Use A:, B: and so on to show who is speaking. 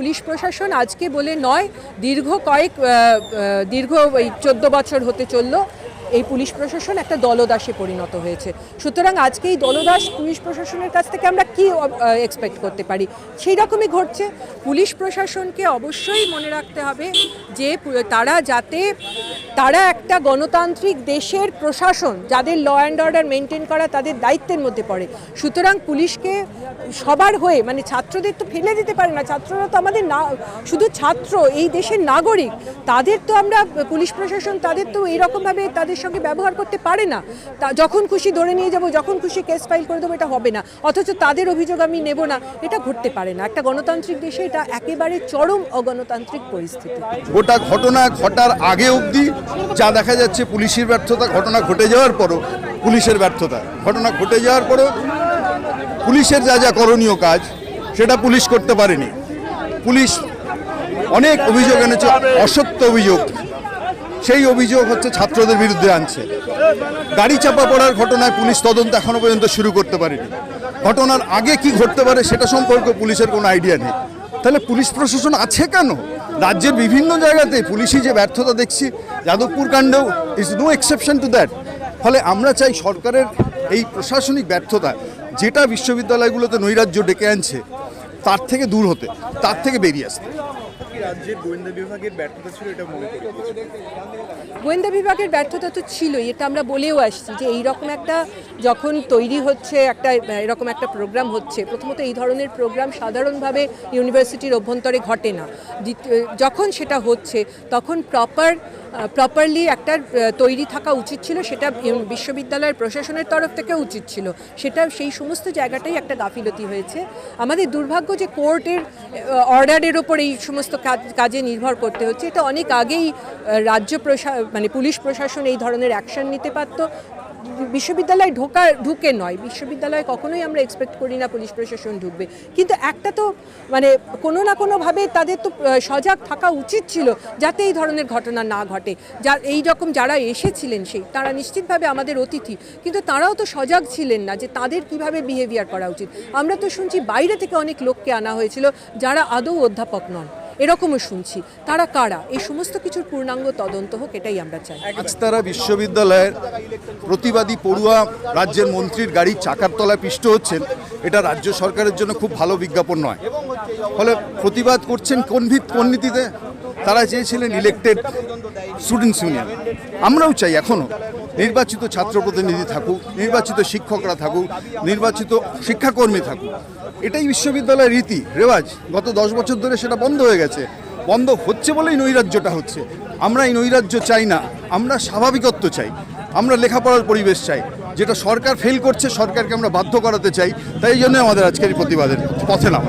A: Police প্রশাসন আজকে বলে নয়, দীর্ঘ কয়েক দীর্ঘ ওই চোদ্দ বছর হতে চলল। এই পুলিশ প্রশাসন একটা দলদাসে পরিণত হয়েছে। সুতরাং আজকে এই দলদাস পুলিশ প্রশাসনের কাছ থেকে আমরা কি এক্সপেক্ট করতে পারি? সেই রকমই ঘটছে। পুলিশ প্রশাসনকে অবশ্যই মনে রাখতে হবে যে, তারা যাতে তারা একটা গণতান্ত্রিক দেশের প্রশাসন যাদের ল অ্যান্ড অর্ডার মেনটেন করা তাদের দায়িত্বের মধ্যে পড়ে। সুতরাং পুলিশকে সবার হয়ে মানে ছাত্রদের তো ফেলে দিতে পারে না, ছাত্ররা তো আমাদের না, শুধু ছাত্র, এই দেশের নাগরিক, তাদের তো আমরা, পুলিশ প্রশাসন তাদের তো এইরকমভাবে তাদের সঙ্গে ব্যবহার করতে পারে না। তা যখন খুশি ধরে নিয়ে যাব, যখন খুশি কেস ফাইল করে দেবো, এটা হবে না। অথচ তাদের অভিযোগ আমি নেব না, এটা ঘটতে পারে না। একটা গণতান্ত্রিক দেশে এটা একেবারে চরম অগণতান্ত্রিক পরিস্থিতি।
B: গোটা ঘটনা ঘটার আগে অবধি যা দেখা যাচ্ছে পুলিশের ব্যর্থতা, ঘটনা ঘটে যাওয়ার পরও, পুলিশের ব্যর্থতা। ঘটনা ঘটে যাওয়ার পরও পুলিশের যা যা করণীয় কাজ, সেটা পুলিশ করতে পারেনি। পুলিশ অনেক অভিযোগ এনেছে, অসত্য অভিযোগ। সেই অভিযোগ হচ্ছে ছাত্রদের বিরুদ্ধে আনছে। গাড়ি চাপা পড়ার ঘটনায় পুলিশ তদন্ত এখনও পর্যন্ত শুরু করতে পারেনি। ঘটনার আগে কি ঘটতে পারে, সেটা সম্পর্কে পুলিশের কোনো আইডিয়া নেই। তাহলে পুলিশ প্রশাসন আছে কেন? রাজ্যের বিভিন্ন জায়গাতে পুলিশি যে ব্যর্থতা দেখছি, যাদবপুর কাণ্ড is no exception to that ফলে আমরা চাই সরকারের এই প্রশাসনিক ব্যর্থতা, যেটা বিশ্ববিদ্যালয়গুলোতে নৈরাজ্য ডেকে আনছে, তার থেকে দূর হতে, তার থেকে বেরিয়ে আসতে।
C: গোয়েন্দা বিভাগের ব্যর্থতা
A: তো ছিলই, এটা আমরা বলেও আসছি যে এইরকম একটা যখন তৈরি হচ্ছে একটা, এরকম একটা প্রোগ্রাম হচ্ছে, প্রথমত এই ধরনের প্রোগ্রাম সাধারণভাবে ইউনিভার্সিটির অভ্যন্তরে ঘটে না। যখন সেটা হচ্ছে, তখন প্রপার প্রপারলি একটা তৈরি থাকা উচিত ছিল, সেটা বিশ্ববিদ্যালয়ের প্রশাসনের তরফ থেকে উচিত ছিল। সেটা সেই সমস্ত জায়গাটাই একটা গাফিলতি হয়েছে। আমাদের দুর্ভাগ্য যে কোর্টের অর্ডারের ওপর এই সমস্ত কাজ- নির্ভর করতে হচ্ছে। এটা অনেক আগেই রাজ্য প্রশা মানে পুলিশ প্রশাসন এই ধরনের অ্যাকশন নিতে পারতো। বিশ্ববিদ্যালয়ে ঢোকা ঢুকে নয়। বিশ্ববিদ্যালয়ে কখনোই আমরা এক্সপেক্ট করি না পুলিশ প্রশাসন ঢুকবে। কিন্তু একটা তো মানে কোনো না কোনোভাবে তাদের তো সজাগ থাকা উচিত ছিল যাতে এই ধরনের ঘটনা না ঘটে। যা, এই রকম যারা এসেছিলেন সেই, তারা নিশ্চিতভাবে আমাদের অতিথি। কিন্তু তারাও তো সজাগ ছিলেন না যে তাদের কীভাবে বিহেভিয়ার করা উচিত। আমরা তো শুনছি বাইরে থেকে অনেক লোককে আনা হয়েছিল যারা আদৌ অধ্যাপক নন। এরকমও শুনছি। তারা কারা? এই সমস্ত কিছুর পূর্ণাঙ্গ তদন্ত হোক, এটাই আমরা চাই।
B: আজ তারা বিশ্ববিদ্যালয়ের প্রতিবাদী পড়ুয়া রাজ্যের মন্ত্রীর গাড়ি চাকার তলায় পিষ্ট হচ্ছেন। এটা রাজ্য সরকারের জন্য খুব ভালো বিজ্ঞাপন নয়। ফলে প্রতিবাদ করছেন কোন ভিত কোন নীতিতে? তারা চেয়েছিলেন ইলেকটেড স্টুডেন্টস ইউনিয়ন আমরাও চাই এখনও নির্বাচিত ছাত্র প্রতিনিধি থাকুক, নির্বাচিত শিক্ষকরা থাকুক, নির্বাচিত শিক্ষাকর্মী থাকুক। এটাই বিশ্ববিদ্যালয়ের রীতি। রেওয়াজ, গত দশ বছর ধরে সেটা বন্ধ হয়ে গেছে। বন্ধ হচ্ছে বলেই নৈরাজ্যটা হচ্ছে। আমরা এই নৈরাজ্য চাই না, আমরা স্বাভাবিকত্ব চাই। আমরা লেখাপড়ার পরিবেশ চাই। যেটা সরকার ফেল করছে, সরকারকে আমরা বাধ্য করাতে চাই। তাই জন্য আমাদের আজকের প্রতিবাদের পথে নামা।